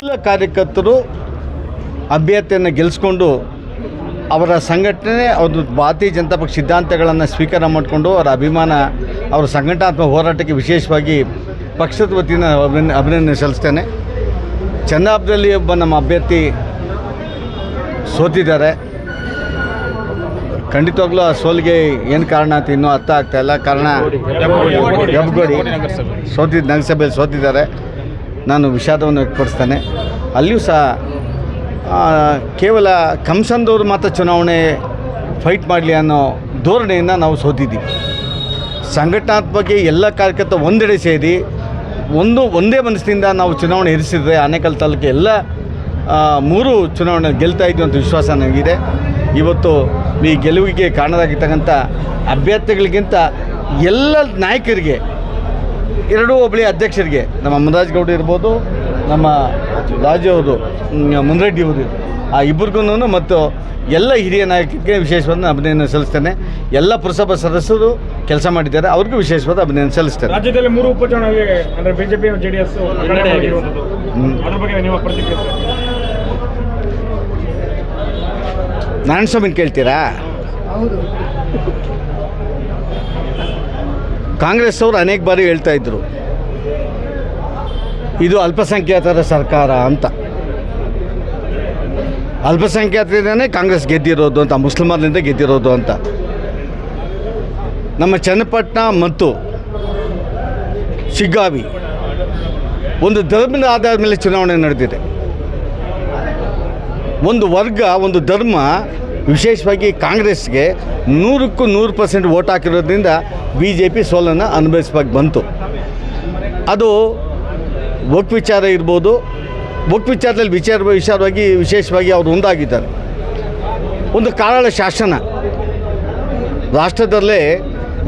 ಎಲ್ಲ ಕಾರ್ಯಕರ್ತರು ಅಭ್ಯರ್ಥಿಯನ್ನು ಗೆಲ್ಲಿಸ್ಕೊಂಡು ಅವರ ಸಂಘಟನೆ ಅವ್ರದ್ದು ಭಾರತೀಯ ಜನತಾ ಪಕ್ಷ ಸಿದ್ಧಾಂತಗಳನ್ನು ಸ್ವೀಕಾರ ಮಾಡಿಕೊಂಡು ಅವರ ಅಭಿಮಾನ ಅವರ ಸಂಘಟನಾತ್ಮಕ ಹೋರಾಟಕ್ಕೆ ವಿಶೇಷವಾಗಿ ಪಕ್ಷದ ವತಿಯಿಂದ ಅಭಿನ ಅಭಿನಂದನೆ ಸಲ್ಲಿಸ್ತೇನೆ. ಚಂದಾಬ್ದಲ್ಲಿ ಒಬ್ಬ ನಮ್ಮ ಅಭ್ಯರ್ಥಿ ಸೋತಿದ್ದಾರೆ. ಖಂಡಿತವಾಗ್ಲೂ ಆ ಸೋಲಿಗೆ ಏನು ಕಾರಣ ಅಂತ ಇನ್ನೂ ಅರ್ಥ ಆಗ್ತಾ ಇಲ್ಲ. ಕಾರಣ ಹೆಬ್ಗೋಡಿ ಸೋತಿದ್ದು ನಗರಸಭೆಯಲ್ಲಿ ಸೋತಿದ್ದಾರೆ. ನಾನು ವಿಷಾದವನ್ನು ವ್ಯಕ್ತಪಡಿಸ್ತೇನೆ. ಅಲ್ಲಿಯೂ ಸಹ ಕೇವಲ ಕಂಸಂದವರು ಮಾತ್ರ ಚುನಾವಣೆ ಫೈಟ್ ಮಾಡಲಿ ಅನ್ನೋ ಧೋರಣೆಯನ್ನು ನಾವು ಸೋತಿದ್ದೀವಿ. ಸಂಘಟನಾತ್ಮಕ ಎಲ್ಲ ಕಾರ್ಯಕರ್ತ ಒಂದೆಡೆ ಸೇರಿ ಒಂದು, ಒಂದೇ ಮನಸ್ಸಿನಿಂದ ನಾವು ಚುನಾವಣೆ ಇರಿಸಿದರೆ ಆನೇಕಲ್ ತಾಲೂಕು ಎಲ್ಲ ಮೂರು ಚುನಾವಣೆ ಗೆಲ್ತಾ ಇದ್ದೀವಿ ಅಂತ ವಿಶ್ವಾಸ ನನಗಿದೆ. ಇವತ್ತು ಈ ಗೆಲುವಿಗೆ ಕಾರಣರಾಗಿರ್ತಕ್ಕಂಥ ಅಭ್ಯರ್ಥಿಗಳಿಗಿಂತ ಎಲ್ಲ ನಾಯಕರಿಗೆ ಎರಡೂ ಒಬ್ಬಳಿ ಅಧ್ಯಕ್ಷರಿಗೆ ನಮ್ಮ ಮುಂದಾಜ್ ಗೌಡ ಇರ್ಬೋದು ನಮ್ಮ ರಾಜು ಅವರು ಮುನ್ರೆಡ್ಡಿ ಅವರು ಆ ಇಬ್ಬರಿಗೂ ಮತ್ತು ಎಲ್ಲ ಹಿರಿಯ ನಾಯಕರಿಗೆ ವಿಶೇಷವಾದ ಅಭಿನಂದನೆ ಸಲ್ಲಿಸ್ತೇನೆ. ಎಲ್ಲ ಪುರಸಭಾ ಸದಸ್ಯರು ಕೆಲಸ ಮಾಡಿದ್ದಾರೆ ಅವ್ರಿಗೂ ವಿಶೇಷವಾದ ಅಭಿನಂದನೆ ಸಲ್ಲಿಸ್ತೇನೆ ರಾಜ್ಯದಲ್ಲಿ ಮೂರು ಉಪಚುನಾವಣೆ ಅಂದ್ರೆ ಬಿಜೆಪಿ ಜೆಡಿಎಸ್ ಹ್ಮ್. ಅದ್ರ ಬಗ್ಗೆ ನಿಮ್ಮ ಪ್ರತಿಕ್ರಿಯೆ ನಾರಾಯಣ ಸ್ವಾಮಿನ ಕೇಳ್ತೀರಾ? ಕಾಂಗ್ರೆಸ್ ಅವರು ಅನೇಕ ಬಾರಿ ಹೇಳ್ತಾ ಇದ್ರು ಇದು ಅಲ್ಪಸಂಖ್ಯಾತರ ಸರ್ಕಾರ ಅಂತ. ಅಲ್ಪಸಂಖ್ಯಾತರಿಂದನೇ ಕಾಂಗ್ರೆಸ್ ಗೆದ್ದಿರೋದು ಅಂತ ಮುಸ್ಲಿಮರಿಂದ ಗೆದ್ದಿರೋದು ಅಂತ. ನಮ್ಮ ಚನ್ನಪಟ್ಟಣ ಮತ್ತು ಶಿಗ್ಗಾವಿ ಒಂದು ಧರ್ಮದ ಆಧಾರದ ಮೇಲೆ ಚುನಾವಣೆ ನಡೆದಿದೆ. ಒಂದು ವರ್ಗ, ಒಂದು ಧರ್ಮ ವಿಶೇಷವಾಗಿ ಕಾಂಗ್ರೆಸ್ಗೆ ನೂರಕ್ಕೂ ನೂರು ಪರ್ಸೆಂಟ್ ವೋಟ್ ಹಾಕಿರೋದ್ರಿಂದ ಬಿ ಜೆ ಪಿ ಸೋಲನ್ನು ಅನುಭವಿಸ್ಬೇಕು ಬಂತು. ಅದು ಒಕ್ ವಿಚಾರ ಇರ್ಬೋದು. ಒಕ್ ವಿಚಾರದಲ್ಲಿ ವಿಚಾರ, ವಿಚಾರವಾಗಿ ವಿಶೇಷವಾಗಿ ಅವರು ಒಂದಾಗಿದ್ದಾರೆ. ಒಂದು ಕಾರಾಳ ಶಾಸನ. ರಾಷ್ಟ್ರದಲ್ಲೇ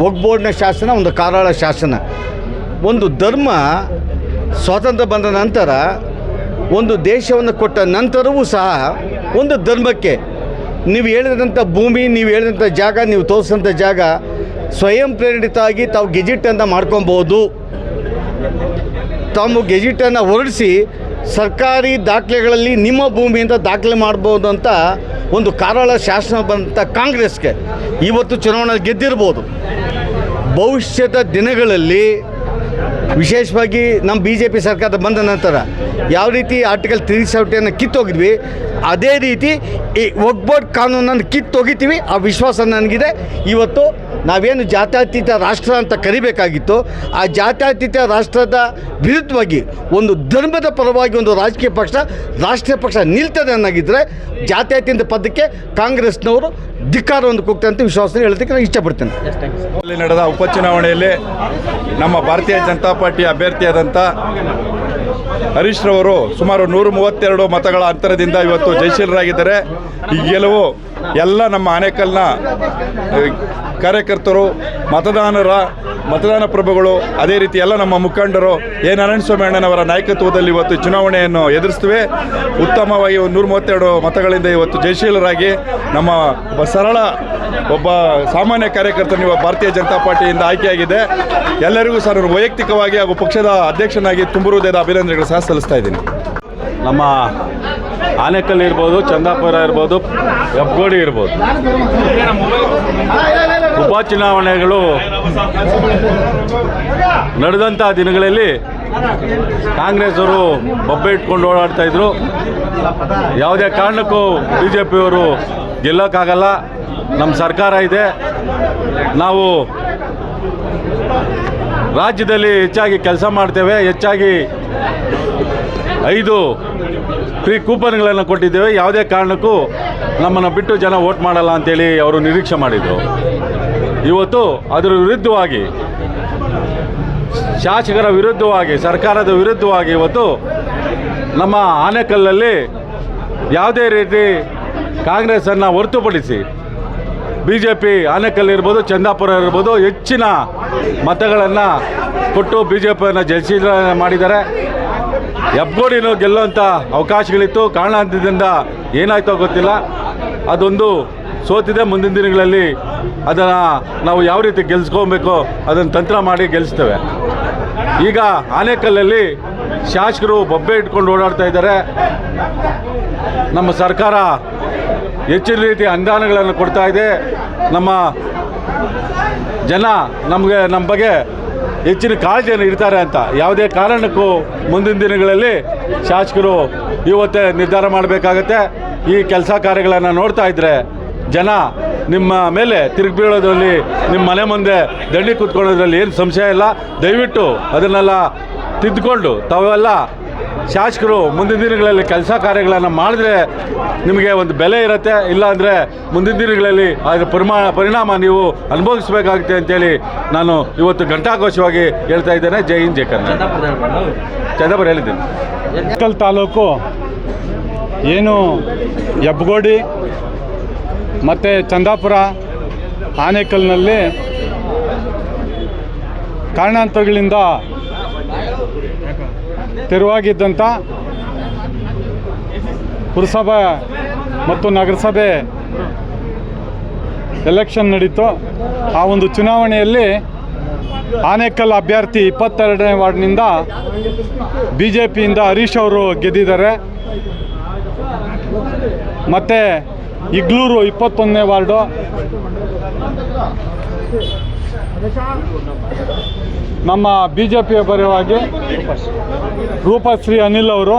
ಬಗ್ ಬೋರ್ಡ್ನ ಶಾಸನ, ಒಂದು ಕಾರಾಳ ಶಾಸನ. ಒಂದು ಧರ್ಮ ಸ್ವಾತಂತ್ರ್ಯ ಬಂದ ನಂತರ ಒಂದು ದೇಶವನ್ನು ಕೊಟ್ಟ ನಂತರವೂ ಸಹ ಒಂದು ಧರ್ಮಕ್ಕೆ ನೀವು ಹೇಳಿದಂಥ ಭೂಮಿ, ನೀವು ಹೇಳಿದಂಥ ಜಾಗ, ನೀವು ತೋರಿಸಿದಂಥ ಜಾಗ ಸ್ವಯಂ ಪ್ರೇರಿತವಾಗಿ ತಾವು ಗೆಜೆಟನ್ನು ಮಾಡ್ಕೊಬೋದು. ತಾವು ಗೆಜಿಟನ್ನು ಹೊರಡಿಸಿ ಸರ್ಕಾರಿ ದಾಖಲೆಗಳಲ್ಲಿ ನಿಮ್ಮ ಭೂಮಿ ಅಂತ ದಾಖಲೆ ಮಾಡ್ಬೋದು ಅಂತ ಒಂದು ಕಾರಾಳ ಶಾಸನ ಬಂದಂಥ ಕಾಂಗ್ರೆಸ್ಗೆ ಇವತ್ತು ಚುನಾವಣೆ ಗೆದ್ದಿರ್ಬೋದು. ಭವಿಷ್ಯದ ದಿನಗಳಲ್ಲಿ ವಿಶೇಷವಾಗಿ ನಮ್ಮ ಬಿ ಜೆ ಪಿ ಸರ್ಕಾರ ಬಂದ ನಂತರ ಯಾವ ರೀತಿ ಆರ್ಟಿಕಲ್ ತ್ರೀ ಸೆವೆಂಟಿಯನ್ನು ಕಿತ್ತೋಗಿದ್ವಿ, ಅದೇ ರೀತಿ ಈ ಒಗ್ಬೋರ್ಡ್ ಕಾನೂನನ್ನು ಕಿತ್ತೊಗಿತೀವಿ ಆ ವಿಶ್ವಾಸ ನನಗಿದೆ. ಇವತ್ತು ನಾವೇನು ಜಾತ್ಯತೀತ ರಾಷ್ಟ್ರ ಅಂತ ಕರಿಬೇಕಾಗಿತ್ತು, ಆ ಜಾತ್ಯತೀತ ರಾಷ್ಟ್ರದ ವಿರುದ್ಧವಾಗಿ ಒಂದು ಧರ್ಮದ ಪರವಾಗಿ ಒಂದು ರಾಜಕೀಯ ಪಕ್ಷ, ರಾಷ್ಟ್ರೀಯ ಪಕ್ಷ ನಿಲ್ತದೆ ಅನ್ನೋಗಿದ್ದರೆ ಜಾತ್ಯತೀತ ಪದಕ್ಕೆ ಕಾಂಗ್ರೆಸ್ನವರು ಧಿಕ್ಕಾರವನ್ನು ಕೂಗ್ತಾರೆ ಅಂತ ವಿಶ್ವಾಸ ಹೇಳೋದಕ್ಕೆ ನಾನು ಇಷ್ಟಪಡ್ತೇನೆ. ನಡೆದ ಉಪಚುನಾವಣೆಯಲ್ಲಿ ನಮ್ಮ ಭಾರತೀಯ ಜನತಾ ಪಾರ್ಟಿ ಅಭ್ಯರ್ಥಿಯಾದಂಥ ಹರೀಶ್ ರವರು ಸುಮಾರು ನೂರ ಮೂವತ್ತೆರಡು ಮತಗಳ ಅಂತರದಿಂದ ಇವತ್ತು ಜಯಶೀಲರಾಗಿದ್ದಾರೆ. ಈ ಗೆಲುವು ಎಲ್ಲ ನಮ್ಮ ಆನೇಕಲ್ನ ಕಾರ್ಯಕರ್ತರು, ಮತದಾನರ ಮತದಾನ ಪ್ರಭುಗಳು, ಅದೇ ರೀತಿ ಎಲ್ಲ ನಮ್ಮ ಮುಖಂಡರು, ಎ. ನಾರಾಯಣಸ್ವಾಮಿ ಅಣ್ಣನವರ ನಾಯಕತ್ವದಲ್ಲಿ ಇವತ್ತು ಚುನಾವಣೆಯನ್ನು ಎದುರಿಸ್ತೇವೆ. ಉತ್ತಮವಾಗಿ ಒಂದು ನೂರ ಮೂವತ್ತೆರಡು ಮತಗಳಿಂದ ಇವತ್ತು ಜಯಶೀಲರಾಗಿ ನಮ್ಮ ಒಬ್ಬ ಸರಳ, ಒಬ್ಬ ಸಾಮಾನ್ಯ ಕಾರ್ಯಕರ್ತನು ಭಾರತೀಯ ಜನತಾ ಪಾರ್ಟಿಯಿಂದ ಆಯ್ಕೆಯಾಗಿದೆ. ಎಲ್ಲರಿಗೂ ಸರ್ ವೈಯಕ್ತಿಕವಾಗಿ ಹಾಗೂ ಪಕ್ಷದ ಅಧ್ಯಕ್ಷನಾಗಿ ತುಂಬ ಹೃದಯದ ಅಭಿನಂದನೆಗಳು ಸಹ ಸಲ್ಲಿಸ್ತಾ ಇದ್ದೀನಿ. ನಮ್ಮ ಆನೆಕಲ್ ಇರ್ಬೋದು, ಚಂದಾಪುರ ಇರ್ಬೋದು ಹೆಬ್ಗೋಡಿ ಇರ್ಬೋದು. ಉಪಚುನಾವಣೆಗಳು ನಡೆದಂಥ ದಿನಗಳಲ್ಲಿ ಕಾಂಗ್ರೆಸ್ ಅವರು ಬೊಬ್ಬೆ ಇಟ್ಕೊಂಡು ಓಡಾಡ್ತಾ ಇದ್ರು. ಯಾವುದೇ ಕಾರಣಕ್ಕೂ ಬಿ ಜೆ ಪಿಯವರು ಗೆಲ್ಲೋಕ್ಕಾಗಲ್ಲ. ನಮ್ಮ ಸರ್ಕಾರ ಇದೆ. ನಾವು ರಾಜ್ಯದಲ್ಲಿ ಹೆಚ್ಚಾಗಿ ಕೆಲಸ ಮಾಡ್ತೇವೆ. ಹೆಚ್ಚಾಗಿ ಐದು ಫ್ರೀ ಕೂಪನ್ಗಳನ್ನು ಕೊಟ್ಟಿದ್ದೇವೆ. ಯಾವುದೇ ಕಾರಣಕ್ಕೂ ನಮ್ಮನ್ನು ಬಿಟ್ಟು ಜನ ವೋಟ್ ಮಾಡಲ್ಲ ಅಂತೇಳಿ ಅವರು ನಿರೀಕ್ಷೆ ಮಾಡಿದರು. ಇವತ್ತು ಅದರ ವಿರುದ್ಧವಾಗಿ, ಶಾಸಕರ ವಿರುದ್ಧವಾಗಿ, ಸರ್ಕಾರದ ವಿರುದ್ಧವಾಗಿ ಇವತ್ತು ನಮ್ಮ ಆನೆಕಲ್ಲಲ್ಲಿ ಯಾವುದೇ ರೀತಿ ಕಾಂಗ್ರೆಸ್ಸನ್ನು ಹೊರತುಪಡಿಸಿ ಬಿ ಜೆ ಪಿ ಆನೆಕಲ್ಲಿರ್ಬೋದು ಚಂದಾಪುರ ಇರ್ಬೋದು, ಹೆಚ್ಚಿನ ಮತಗಳನ್ನು ಕೊಟ್ಟು ಬಿ ಜೆ ಪಿಯನ್ನು ಜಯಶೀಲ ಮಾಡಿದ್ದಾರೆ. ಹೆಬ್ಗೋಡಿನೂ ಗೆಲ್ಲುವಂಥ ಅವಕಾಶಗಳಿತ್ತು. ಕಾರಣದಿಂದ ಏನಾಯ್ತೋ ಗೊತ್ತಿಲ್ಲ. ಅದೊಂದು ಸೋತಿದೆ ಮುಂದಿನ ದಿನಗಳಲ್ಲಿ. ಅದನ್ನು ನಾವು ಯಾವ ರೀತಿ ಗೆಲ್ಸ್ಕೊಬೇಕು, ಅದನ್ನು ತಂತ್ರ ಮಾಡಿ ಗೆಲ್ಲಿಸ್ತೇವೆ ಈಗ ಆನೇಕಲ್ಲಲ್ಲಿ ಶಾಸಕರು ಬೊಬ್ಬೆ ಇಟ್ಕೊಂಡು ಓಡಾಡ್ತಾ ಇದ್ದಾರೆ. ನಮ್ಮ ಸರ್ಕಾರ ಹೆಚ್ಚಿನ ರೀತಿ ಅನುದಾನಗಳನ್ನು ಕೊಡ್ತಾ ಇದೆ. ನಮ್ಮ ಜನ ನಮಗೆ, ನಮ್ಮ ಬಗ್ಗೆ ಹೆಚ್ಚಿನ ಕಾಳಜಿಯನ್ನು ಇರ್ತಾರೆ ಅಂತ. ಯಾವುದೇ ಕಾರಣಕ್ಕೂ ಮುಂದಿನ ದಿನಗಳಲ್ಲಿ ಶಾಸಕರು ಇವತ್ತೇ ನಿರ್ಧಾರ ಮಾಡಬೇಕಾಗತ್ತೆ. ಈ ಕೆಲಸ ಕಾರ್ಯಗಳನ್ನು ನೋಡ್ತಾ ಇದ್ದರೆ ಜನ ನಿಮ್ಮ ಮೇಲೆ ತಿರುಗಿ ಬೀಳೋದ್ರಲ್ಲಿ ನಿಮ್ಮ ಮನೆ ಮುಂದೆ ದಂಡಿ ಕೂತ್ಕೊಳ್ಳೋದ್ರಲ್ಲಿ ಏನು ಸಂಶಯ ಇಲ್ಲ. ದಯವಿಟ್ಟು ಅದನ್ನೆಲ್ಲ ತಿದ್ದುಕೊಂಡು ತಾವೆಲ್ಲ ಶಾಸಕರು ಮುಂದಿನ ದಿನಗಳಲ್ಲಿ ಕೆಲಸ ಕಾರ್ಯಗಳನ್ನು ಮಾಡಿದ್ರೆ ನಿಮಗೆ ಒಂದು ಬೆಲೆ ಇರುತ್ತೆ. ಇಲ್ಲಾಂದರೆ ಮುಂದಿನ ದಿನಗಳಲ್ಲಿ ಅದರ ಪರಿಮಾ, ಪರಿಣಾಮ ನೀವು ಅನುಭವಿಸಬೇಕಾಗುತ್ತೆ ಅಂತೇಳಿ ನಾನು ಇವತ್ತು ಘಂಟಾಘೋಷವಾಗಿ ಹೇಳ್ತಾ ಇದ್ದೇನೆ. ಜೈ ಹಿಂದ್, ಜೈ ಕರ್ನಾಟಕ. ಚಂದಾಪುರ ಹೇಳಿದ್ದೀನಿ. ತಾಲೂಕು ಏನು ಹೆಬ್ಗೋಡಿ ಮತ್ತು ಚಂದಾಪುರ ಆನೇಕಲ್ನಲ್ಲಿ ಕಾರಣಾಂತರಗಳಿಂದ ತೆರವಾಗಿದ್ದಂಥ ಪುರಸಭೆ ಮತ್ತು ನಗರಸಭೆ ಎಲೆಕ್ಷನ್ ನಡೀತು. ಆ ಒಂದು ಚುನಾವಣೆಯಲ್ಲಿ ಆನೇಕಲ್ ಅಭ್ಯರ್ಥಿ ಇಪ್ಪತ್ತೆರಡನೇ ವಾರ್ಡ್ನಿಂದ ಬಿ ಜೆ ಪಿಯಿಂದ ಹರೀಶ್ ಅವರು ಗೆದ್ದಿದ್ದಾರೆ. ಮತ್ತು ಇಗ್ಲೂರು ಇಪ್ಪತ್ತೊಂದನೇ ವಾರ್ಡು. ನಮ್ಮ ಬಿ ಜೆ ಪಿಯ ಪರವಾಗಿ ರೂಪಶ್ರೀ ಅನಿಲ್ ಅವರು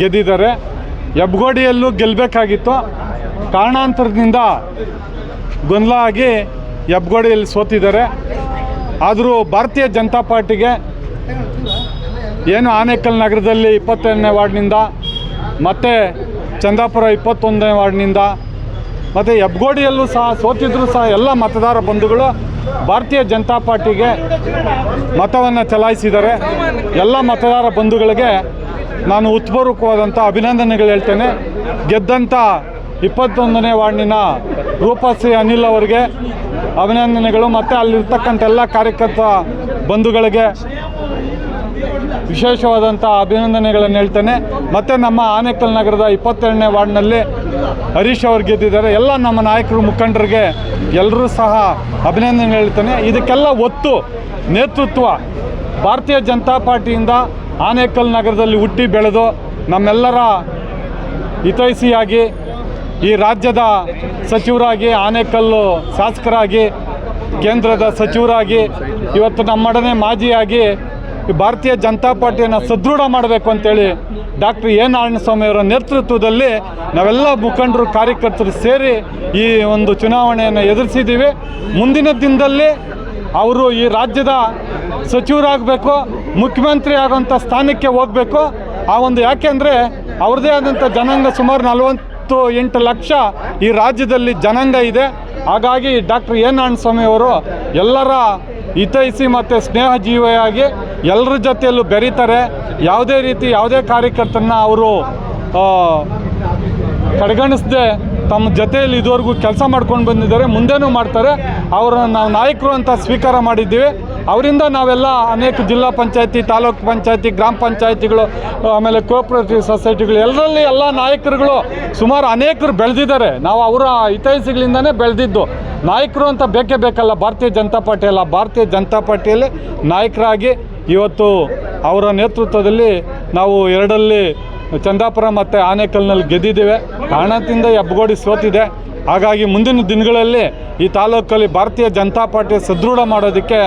ಗೆದ್ದಿದ್ದಾರೆ. ಹೆಬ್ಗೋಡಿಯಲ್ಲೂ ಗೆಲ್ಲಬೇಕಾಗಿತ್ತು ಕಾರಣಾಂತರದಿಂದ ಗೊಂದಲ ಆಗಿ ಹೆಬ್ಗೋಡಿಯಲ್ಲಿ ಸೋತಿದ್ದಾರೆ. ಆದರೂ ಭಾರತೀಯ ಜನತಾ ಪಾರ್ಟಿಗೆ ಏನು ಆನೇಕಲ್ ನಗರದಲ್ಲಿ ಇಪ್ಪತ್ತೆರಡನೇ ವಾರ್ಡ್ನಿಂದ ಮತ್ತು ಚಂದಾಪುರ ಇಪ್ಪತ್ತೊಂದನೇ ವಾರ್ಡ್ನಿಂದ ಮತ್ತು ಹೆಬ್ಗೋಡಿಯಲ್ಲೂ ಸಹ, ಸೋತಿದ್ರೂ ಸಹ ಎಲ್ಲ ಮತದಾರ ಬಂಧುಗಳು ಭಾರತೀಯ ಜನತಾ ಪಾರ್ಟಿಗೆ ಮತವನ್ನು ಚಲಾಯಿಸಿದ್ದಾರೆ. ಎಲ್ಲ ಮತದಾರ ಬಂಧುಗಳಿಗೆ ನಾನು ಉತ್ಪೂರ್ವಕವಾದಂಥ ಅಭಿನಂದನೆಗಳು ಹೇಳ್ತೇನೆ. ಗೆದ್ದಂಥ ಇಪ್ಪತ್ತೊಂದನೇ ವಾರ್ಡಿನ ರೂಪಶ್ರೀ ಅನಿಲ್ ಅವರಿಗೆ ಅಭಿನಂದನೆಗಳು. ಮತ್ತು ಅಲ್ಲಿರ್ತಕ್ಕಂಥ ಎಲ್ಲ ಕಾರ್ಯಕರ್ತ ಬಂಧುಗಳಿಗೆ ವಿಶೇಷವಾದಂಥ ಅಭಿನಂದನೆಗಳನ್ನು ಹೇಳ್ತೇನೆ. ಮತ್ತು ನಮ್ಮ ಆನೇಕಲ್ ನಗರದ ಇಪ್ಪತ್ತೆರಡನೇ ವಾರ್ಡ್ನಲ್ಲಿ ಹರೀಶ್ ಅವರು ಗೆದ್ದಿದ್ದಾರೆ. ಎಲ್ಲ ನಮ್ಮ ನಾಯಕರು, ಮುಖಂಡರಿಗೆ ಎಲ್ಲರೂ ಸಹ ಅಭಿನಂದನೆ ಹೇಳ್ತೇನೆ. ಇದಕ್ಕೆಲ್ಲ ಒತ್ತು, ನೇತೃತ್ವ ಭಾರತೀಯ ಜನತಾ ಪಾರ್ಟಿಯಿಂದ ಆನೇಕಲ್ ನಗರದಲ್ಲಿ ಹುಟ್ಟಿ ಬೆಳೆದು ನಮ್ಮೆಲ್ಲರ ಹಿತೈಸಿಯಾಗಿ ಈ ರಾಜ್ಯದ ಸಚಿವರಾಗಿ ಆನೇಕಲ್ಲು ಶಾಸಕರಾಗಿ, ಕೇಂದ್ರದ ಸಚಿವರಾಗಿ, ಇವತ್ತು ನಮ್ಮೊಡನೆ ಮಾಜಿಯಾಗಿ ಈ ಭಾರತೀಯ ಜನತಾ ಪಾರ್ಟಿಯನ್ನು ಸದೃಢ ಮಾಡಬೇಕು ಅಂತೇಳಿ ಡಾಕ್ಟರ್ ಎ ನಾರಾಯಣಸ್ವಾಮಿ ಅವರ ನೇತೃತ್ವದಲ್ಲಿ ನಾವೆಲ್ಲ ಮುಖಂಡರು, ಕಾರ್ಯಕರ್ತರು ಸೇರಿ ಈ ಒಂದು ಚುನಾವಣೆಯನ್ನು ಎದುರಿಸಿದ್ದೀವಿ. ಮುಂದಿನ ದಿನದಲ್ಲಿ ಅವರು ಈ ರಾಜ್ಯದ ಸಚಿವರಾಗಬೇಕು, ಮುಖ್ಯಮಂತ್ರಿ ಆಗೋಂಥ ಸ್ಥಾನಕ್ಕೆ ಹೋಗಬೇಕು. ಆ ಒಂದು ಯಾಕೆಂದರೆ ಅವ್ರದ್ದೇ ಆದಂಥ ಜನಾಂಗ ಸುಮಾರು ನಲವತ್ತು ಎಂಟು ಲಕ್ಷ ಈ ರಾಜ್ಯದಲ್ಲಿ ಜನಾಂಗ ಇದೆ. ಹಾಗಾಗಿ ಡಾಕ್ಟರ್ ಎ ನಾರಾಯಣಸ್ವಾಮಿ ಅವರು ಎಲ್ಲರ ಹಿತೈಸಿ ಮತ್ತು ಸ್ನೇಹ ಜೀವಿಯಾಗಿ ಎಲ್ಲರ ಜೊತೆಯಲ್ಲೂ ಬೆರೀತಾರೆ. ಯಾವುದೇ ರೀತಿ ಯಾವುದೇ ಕಾರ್ಯಕರ್ತನ ಅವರು ಕಡೆಗಣಿಸದೆ ತಮ್ಮ ಜೊತೆಯಲ್ಲಿ ಇದುವರೆಗೂ ಕೆಲಸ ಮಾಡ್ಕೊಂಡು ಬಂದಿದ್ದಾರೆ, ಮುಂದೇನೂ ಮಾಡ್ತಾರೆ. ಅವರನ್ನು ನಾವು ನಾಯಕರು ಅಂತ ಸ್ವೀಕಾರ ಮಾಡಿದ್ದೀವಿ. ಅವರಿಂದ ನಾವೆಲ್ಲ ಅನೇಕ ಜಿಲ್ಲಾ ಪಂಚಾಯತಿ, ತಾಲೂಕು ಪಂಚಾಯತಿ, ಗ್ರಾಮ ಪಂಚಾಯತಿಗಳು, ಆಮೇಲೆ ಕೋಆಪರೇಟಿವ್ ಸೊಸೈಟಿಗಳು ಎಲ್ಲರಲ್ಲಿ ಎಲ್ಲ ನಾಯಕರುಗಳು ಸುಮಾರು ಅನೇಕರು ಬೆಳೆದಿದ್ದಾರೆ. ನಾವು ಅವರ ಹಿತೈಷಿಗಳಿಂದನೇ ಬೆಳೆದಿದ್ದು. ನಾಯಕರು ಅಂತ ಬೇಕೇ ಬೇಕಲ್ಲ, ಭಾರತೀಯ ಜನತಾ ಪಾರ್ಟಿಯಲ್ಲ ಭಾರತೀಯ ಜನತಾ ಪಾರ್ಟಿಯಲ್ಲಿ ನಾಯಕರಾಗಿ ಇವತ್ತು ಅವರ ನೇತೃತ್ವದಲ್ಲಿ ನಾವು ಎರಡಲ್ಲಿ ಚಂದಾಪುರ ಮತ್ತು ಆನೇಕಲ್ನಲ್ಲಿ ಗೆದ್ದಿದ್ದೇವೆ. ಕಾರಣದಿಂದ ಹೆಬ್ಬಗೋಡಿ ಸೋತಿದೆ. ಹಾಗಾಗಿ ಮುಂದಿನ ದಿನಗಳಲ್ಲಿ ಈ ತಾಲೂಕಲ್ಲಿ ಭಾರತೀಯ ಜನತಾ ಪಾರ್ಟಿ ಸದೃಢ ಮಾಡೋದಕ್ಕೆ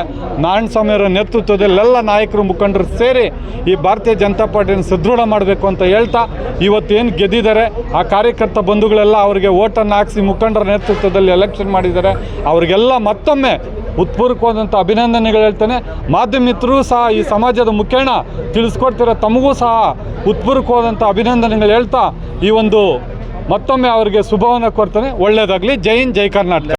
ನಾರಾಯಣಸ್ವಾಮಿಯವರ ನೇತೃತ್ವದಲ್ಲೆಲ್ಲ ನಾಯಕರು ಮುಖಂಡರು ಸೇರಿ ಈ ಭಾರತೀಯ ಜನತಾ ಪಾರ್ಟಿಯನ್ನು ಸದೃಢ ಮಾಡಬೇಕು ಅಂತ ಹೇಳ್ತಾ ಇವತ್ತು ಏನು ಗೆದ್ದಿದ್ದಾರೆ, ಆ ಕಾರ್ಯಕರ್ತ ಬಂಧುಗಳೆಲ್ಲ ಅವರಿಗೆ ಓಟನ್ನು ಹಾಕಿಸಿ ಮುಖಂಡರ ನೇತೃತ್ವದಲ್ಲಿ ಎಲೆಕ್ಷನ್ ಮಾಡಿದ್ದಾರೆ. ಅವರಿಗೆಲ್ಲ ಮತ್ತೊಮ್ಮೆ ಉತ್ಪೂರ್ವಕವಾದಂಥ ಅಭಿನಂದನೆಗಳು ಹೇಳ್ತೇನೆ. ಮಾಧ್ಯಮಿತರು ಸಹ ಈ ಸಮಾಜದ ಮುಖೇಣ ತಿಳಿಸ್ಕೊಡ್ತಿರೋ ತಮಗೂ ಸಹ ಉತ್ಪೂರ್ವಕವಾದಂಥ ಅಭಿನಂದನೆಗಳು ಹೇಳ್ತಾ ಈ ಒಂದು ಮತ್ತೊಮ್ಮೆ ಅವರಿಗೆ ಶುಭವನ್ನು ಕೊಡ್ತಾನೆ ಒಳ್ಳೆಯದಾಗಲಿ ಜೈ ಹಿಂದ್ ಜೈ ಕರ್ನಾಟಕ.